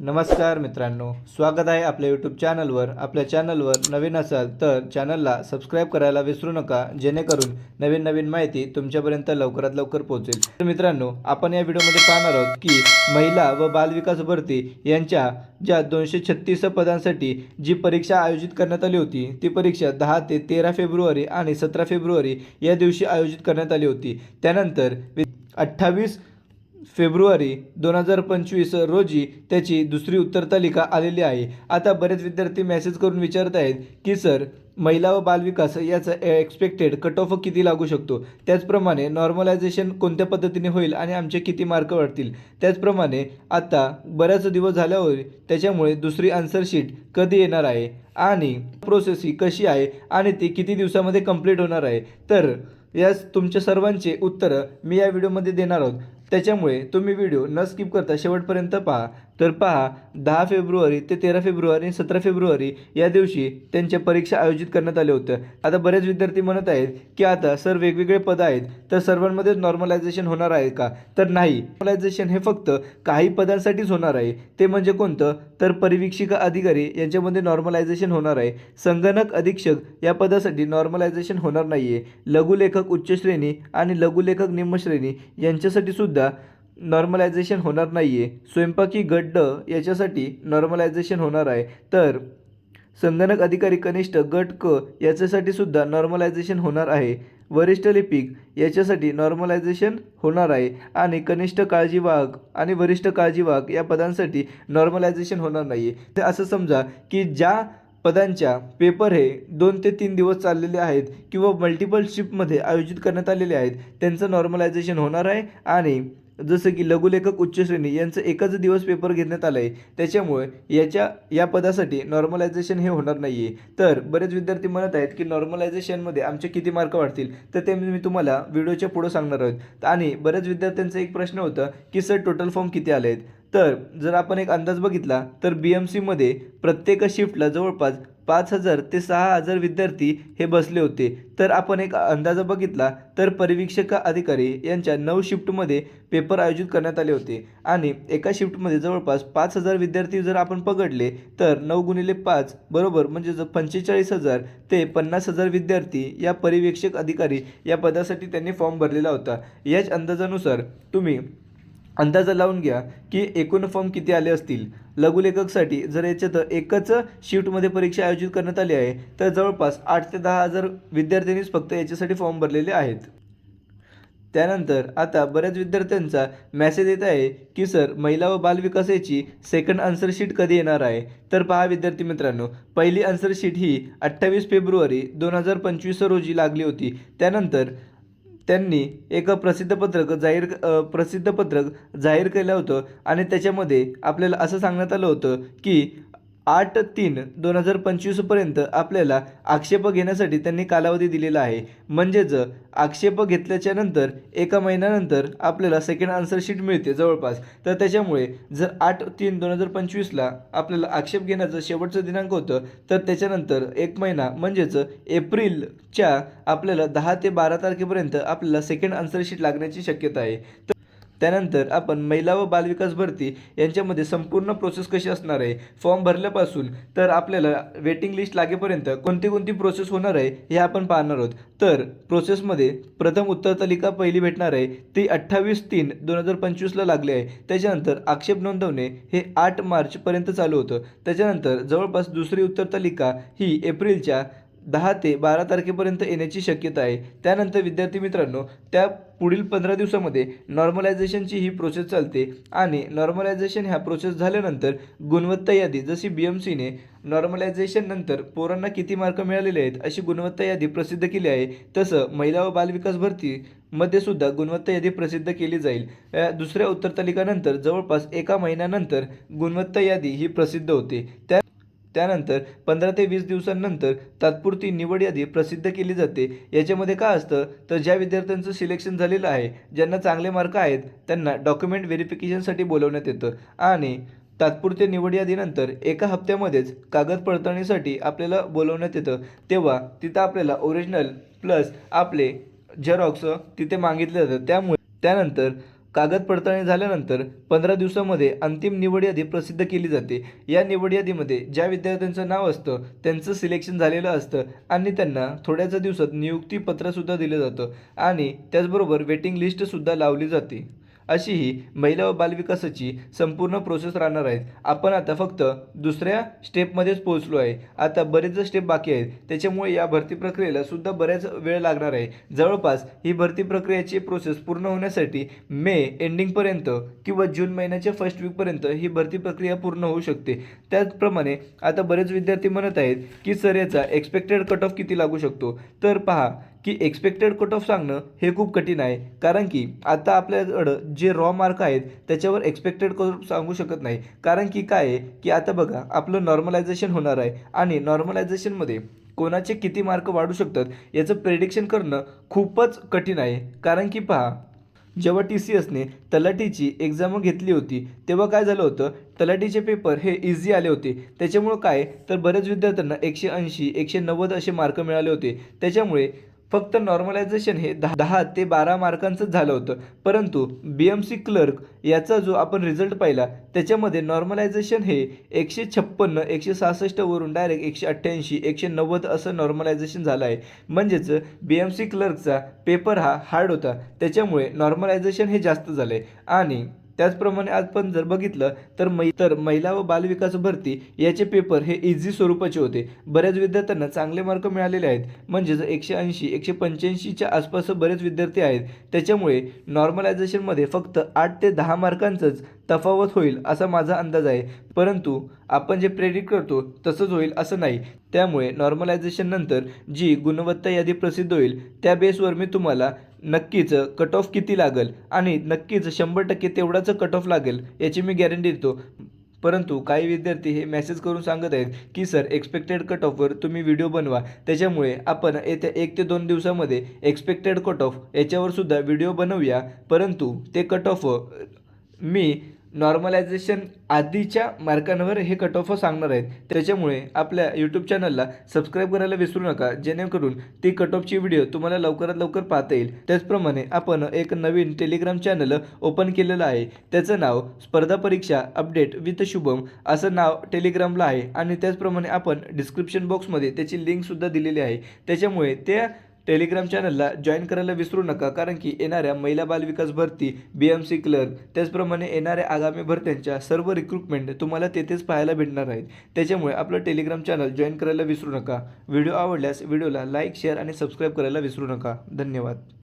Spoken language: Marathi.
नमस्कार मित्रांनो स्वागत आहे आपल्या यूट्यूब चॅनलवर आपल्या चॅनलवर नवीन असाल तर चॅनलला सबस्क्राईब करायला विसरू नका जेणेकरून नवीन नवीन माहिती तुमच्यापर्यंत लवकरात लवकर पोहोचेल. तर मित्रांनो आपण या व्हिडिओमध्ये पाहणार आहोत की महिला व बालविकास भरती यांच्या ज्या दोनशे छत्तीस पदांसाठी जी परीक्षा आयोजित करण्यात आली होती ती परीक्षा दहा ते तेरा फेब्रुवारी आणि सतरा फेब्रुवारी या दिवशी आयोजित करण्यात आली होती. त्यानंतर अठ्ठावीस फेब्रुवारी दोन हजार पंचवीस रोजी त्याची दुसरी उत्तरतालिका आलेली आहे. आता बरेच विद्यार्थी मेसेज करून विचारत आहेत की सर महिला व बालविकास याचा एक्सपेक्टेड कट ऑफ किती लागू शकतो? त्याचप्रमाणे नॉर्मलायझेशन कोणत्या पद्धतीने होईल आणि आमचे किती मार्क वाढतील? त्याचप्रमाणे आता बऱ्याच दिवस झाल्यावर त्याच्यामुळे दुसरी आन्सर शीट कधी येणार आहे आणि प्रोसेस ही कशी आहे आणि ती किती दिवसामध्ये कंप्लीट होणार आहे? तर यास तुमच्या सर्वांचे उत्तरं मी या व्हिडिओमध्ये देणार आहोत. त्याच्यामुळे तुम्ही व्हिडिओ न स्किप करता शेवटपर्यंत पहा. तर पहा दहा फेब्रुवारी ते तेरा फेब्रुवारी आणि सतरा फेब्रुवारी या दिवशी त्यांच्या परीक्षा आयोजित करण्यात आल्या होत्या. आता बरेच विद्यार्थी म्हणत आहेत की आता सर वेगवेगळे पदं आहेत तर सर्वांमध्येच नॉर्मलायझेशन होणार आहे का? तर नाही. नॉर्मलायझेशन हे फक्त काही पदांसाठीच होणार आहे. ते म्हणजे कोणतं? तर परिवीक्षिका अधिकारी यांच्यामध्ये नॉर्मलायझेशन होणार आहे. संगणक अधीक्षक या पदासाठी नॉर्मलायझेशन होणार नाही आहे लघुलेखक उच्च श्रेणी आणि लघुलेखक निम्नश्रेणी यांच्यासाठी सुद्धा नॉर्मलायझेशन होणार नाही आहे स्वयंपाकी गड्ड याच्यासाठी नॉर्मलायझेशन होणार आहे. तर संगणक अधिकारी कनिष्ठ गट क याच्यासाठी सुद्धा नॉर्मलायझेशन होणार आहे. वरिष्ठ लिपिक याच्यासाठी नॉर्मलायझेशन होणार आहे. आणि कनिष्ठ काळजीवाहक आणि वरिष्ठ काळजीवाहक या पदांसाठी नॉर्मलायझेशन होणार नाही आहे तर असं समजा की ज्या पदांच्या पेपर हे दोन ते तीन दिवस चाललेले आहेत किंवा मल्टिपल शिफ्टमध्ये आयोजित करण्यात आलेले आहेत त्यांचं नॉर्मलायझेशन होणार आहे आणि जसं की लघुलेखक उच्च श्रेणी यांचं एकच दिवस पेपर घेण्यात आलं आहे त्याच्यामुळे याच्या या पदासाठी नॉर्मलायझेशन हे होणार नाही आहे तर बरेच विद्यार्थी म्हणत आहेत की नॉर्मलायझेशनमध्ये आमचे किती मार्क वाढतील? तर ते मी तुम्हाला व्हिडिओच्या पुढं सांगणार आहोत. आणि बऱ्याच विद्यार्थ्यांचा एक प्रश्न होता की सर टोटल फॉर्म किती आले आहेत तर जर आपण एक अंदाज बघितला तर बी एम सीमध्ये प्रत्येक शिफ्टला जवळपास पाच हजार ते सहा हजार विद्यार्थी हे बसले होते. तर आपण एक अंदाजा बघितला तर परिवीक्षक अधिकारी यांच्या नऊ शिफ्टमध्ये पेपर आयोजित करण्यात आले होते. आणि एका शिफ्टमध्ये जवळपास पाच हजार विद्यार्थी जर आपण पकडले तर नऊ गुणिले पाच बरोबर म्हणजे जर पंचेचाळीस हजार ते पन्नास हजार विद्यार्थी या परिवीक्षक अधिकारी या पदासाठी त्यांनी फॉर्म भरलेला होता. याच अंदाजानुसार तुम्ही अंदाजा लावून घ्या की एकूण फॉर्म किती आले असतील. लघुलेखकसाठी जर याच्यात एकच शिफ्टमध्ये परीक्षा आयोजित करण्यात आली आहे तर जवळपास आठ ते दहा हजार विद्यार्थ्यांनीच फक्त याच्यासाठी फॉर्म भरलेले आहेत. त्यानंतर आता बऱ्याच विद्यार्थ्यांचा मेसेज येत आहे की सर महिला व बालविकास याची सेकंड आन्सर शीट कधी येणार आहे? तर पहा विद्यार्थी मित्रांनो पहिली आन्सर शीट ही अठ्ठावीस फेब्रुवारी दोन हजार पंचवीस रोजी लागली होती. त्यानंतर त्यांनी एक प्रसिद्धपत्रक जाहीर प्रसिद्ध प्रसिद्धपत्रक जाहीर केलं होतं. आणि त्याच्यामध्ये आपल्याला असं सांगण्यात आलं होतं की आठ तीन दोन हजार पंचवीसपर्यंत आपल्याला आक्षेप घेण्यासाठी त्यांनी कालावधी दिलेला आहे. म्हणजेच आक्षेप घेतल्याच्या नंतर एका महिन्यानंतर आपल्याला सेकंड आन्सर शीट मिळते जवळपास. तर त्याच्यामुळे जर आठ तीन दोन हजार पंचवीसला आपल्याला आक्षेप घेण्याचं शेवटचं दिनांक होतं तर त्याच्यानंतर एक महिना म्हणजेच एप्रिलच्या आपल्याला दहा ते बारा तारखेपर्यंत आपल्याला सेकंड आन्सर शीट लागण्याची शक्यता आहे. तर त्यानंतर आपण महिला व बालविकास भरती यांच्यामध्ये संपूर्ण प्रोसेस कशी असणार आहे? फॉर्म भरल्यापासून तर आपल्याला वेटिंग लिस्ट लागेपर्यंत कोणती कोणती प्रोसेस होणार आहे हे आपण पाहणार आहोत. तर प्रोसेसमध्ये प्रथम उत्तर तालिका पहिली भेटणार आहे. ती अठ्ठावीस तीन दोन हजार पंचवीसला लागली आहे. त्याच्यानंतर आक्षेप नोंदवणे हे आठ मार्चपर्यंत चालू होतं. त्याच्यानंतर जवळपास दुसरी उत्तर तालिका ही एप्रिलच्या दहा ते बारा तारखेपर्यंत येण्याची शक्यता आहे. त्यानंतर विद्यार्थी मित्रांनो त्या पुढील पंधरा दिवसामध्ये नॉर्मलायझेशनची ही प्रोसेस चालते आणि नॉर्मलायझेशन ह्या प्रोसेस झाल्यानंतर गुणवत्ता यादी जशी बी एम सीने नॉर्मलायझेशन नंतर पोरांना किती मार्क मिळालेले आहेत अशी गुणवत्ता यादी प्रसिद्ध केली आहे. तसं महिला व बालविकास भरती मध्ये सुद्धा गुणवत्ता यादी प्रसिद्ध केली जाईल. दुसऱ्या उत्तर तालिकानंतर जवळपास एका महिन्यानंतर गुणवत्ता यादी ही प्रसिद्ध होते. त्या त्यानंतर पंधरा ते वीस दिवसांनंतर तात्पुरती निवड यादी प्रसिद्ध केली जाते. याच्यामध्ये काय असतं? तर ज्या विद्यार्थ्यांचं सिलेक्शन झालेलं आहे ज्यांना चांगले मार्क आहेत त्यांना डॉक्युमेंट व्हेरिफिकेशनसाठी बोलवण्यात येतं. आणि तात्पुरते निवड यादीनंतर एका हप्त्यामध्येच कागद पडताळणीसाठी आपल्याला बोलवण्यात येतं. तेव्हा तिथं आपल्याला ओरिजिनल प्लस आपले झेरॉक्स तिथे मागितले जातं त्यामुळे त्यानंतर कागद पडताळणी झाल्यानंतर पंधरा दिवसामध्ये अंतिम निवड यादी प्रसिद्ध केली जाते. या निवड यादीमध्ये ज्या विद्यार्थ्यांचं नाव असतं त्यांचं सिलेक्शन झालेलं असतं आणि त्यांना थोड्याच दिवसात नियुक्तीपत्रसुद्धा दिलं जातं आणि त्याचबरोबर वेटिंग लिस्टसुद्धा लावली जाते. अशी ही महिला व बालविकासाची संपूर्ण प्रोसेस राहणार आहेत. आपण आता फक्त दुसऱ्या स्टेपमध्येच पोहोचलो आहे. आता बरेच स्टेप बाकी आहेत. त्याच्यामुळे या भरती प्रक्रियेला सुद्धा बऱ्याच वेळ लागणार आहे. जवळपास ही भरती प्रक्रियेची प्रोसेस पूर्ण होण्यासाठी मे एंडिंगपर्यंत किंवा जून महिन्याच्या फर्स्ट वीकपर्यंत ही भरती प्रक्रिया पूर्ण होऊ शकते. त्याचप्रमाणे आता बरेच विद्यार्थी म्हणत आहेत की सर याचा एक्सपेक्टेड कट ऑफ किती लागू शकतो? तर पहा की एक्सपेक्टेड कट ऑफ सांगणं हे खूप कठीण आहे. कारण की आता आपल्याकडं जे रॉ मार्क आहेत त्याच्यावर एक्सपेक्टेड कट ऑफ सांगू शकत नाही. कारण की काय आहे की आता बघा आपलं नॉर्मलायझेशन होणार आहे. आणि नॉर्मलायझेशनमध्ये कोणाचे किती मार्क वाढू शकतात याचं प्रेडिक्शन करणं खूपच कठीण आहे. कारण की पहा जेव्हा टी सी एसने तलाठीची एक्झाम घेतली होती तेव्हा काय झालं होतं? तलाठीचे पेपर हे इझी आले होते. त्याच्यामुळं काय? तर बऱ्याच विद्यार्थ्यांना एकशे ऐंशी एकशे नव्वद असे मार्क मिळाले होते. त्याच्यामुळे फक्त नॉर्मलायझेशन हे दहा दहा ते बारा मार्कांचंच झालं होतं. परंतु बी एम सी क्लर्क याचा जो आपण रिझल्ट पाहिला त्याच्यामध्ये नॉर्मलायझेशन हे एकशे छप्पन्न एकशे सहासष्टवरून डायरेक्ट एकशे अठ्ठ्याऐंशी एकशे नव्वद असं नॉर्मलायझेशन झालं आहे. म्हणजेच बी एम सी क्लर्कचा पेपर हा हार्ड होता. त्याच्यामुळे नॉर्मलायझेशन हे जास्त झालं आहे आणि त्याचप्रमाणे आज पण जर बघितलं तर मै तर महिला व बालविकास भरती याचे पेपर हे इझी स्वरूपाचे होते. बऱ्याच विद्यार्थ्यांना चांगले मार्क मिळालेले आहेत. म्हणजेच एकशे ऐंशी एकशे पंच्याऐंशीच्या आसपास बरेच विद्यार्थी आहेत. त्याच्यामुळे नॉर्मलायझेशनमध्ये फक्त आठ ते दहा मार्कांचंच तफावत होईल असा माझा अंदाज आहे. परंतु आपण जे प्रेडिक्ट करतो तसंच होईल असं नाही. त्यामुळे नॉर्मलायझेशननंतर जी गुणवत्ता यादी प्रसिद्ध होईल त्या बेसवर मी तुम्हाला नक्कीच कट ऑफ किती लागेल? आणि नक्कीच शंभर टक्के तेवढाच कट ऑफ लागेल याची मी गॅरंटी देतो. परंतु काही विद्यार्थी हे मेसेज करून सांगत आहेत की सर एक्सपेक्टेड कट ऑफवर तुम्ही व्हिडिओ बनवा. त्याच्यामुळे आपण येत्या एक ते दोन दिवसामध्ये एक्सपेक्टेड कट ऑफ याच्यावर सुद्धा व्हिडिओ बनवूया. परंतु ते कट ऑफ मी नॉर्मलायझेशन आधीच्या मार्कांवर हे कट ऑफ सांगणार आहेत. त्याच्यामुळे आपल्या यूट्यूब चॅनलला सबस्क्राईब करायला विसरू नका. जेणेकरून ती कट ऑफची व्हिडिओ तुम्हाला लवकरात लवकर पाहता येईल. त्याचप्रमाणे आपण एक नवीन टेलिग्राम चॅनल ओपन केलेलं आहे. त्याचं नाव स्पर्धा परीक्षा अपडेट विथ शुभम असं नाव टेलिग्रामला आहे. आणि त्याचप्रमाणे आपण डिस्क्रिप्शन बॉक्समध्ये त्याची लिंकसुद्धा दिलेली आहे. त्याच्यामुळे त्या टेलिग्राम चॅनलला जॉईन करायला विसरू नका कारण की येणाऱ्या महिला बालविकास भरती बी एम सी क्लर्क त्याचप्रमाणे येणाऱ्या आगामी भरत्यांच्या सर्व रिक्रुटमेंट तुम्हाला तेथेच पाहायला भेटणार आहेत. त्याच्यामुळे आपलं टेलिग्राम चॅनल जॉईन करायला विसरू नका. व्हिडिओ आवडल्यास व्हिडिओला लाईक शेअर आणि सबस्क्राईब करायला विसरू नका. धन्यवाद.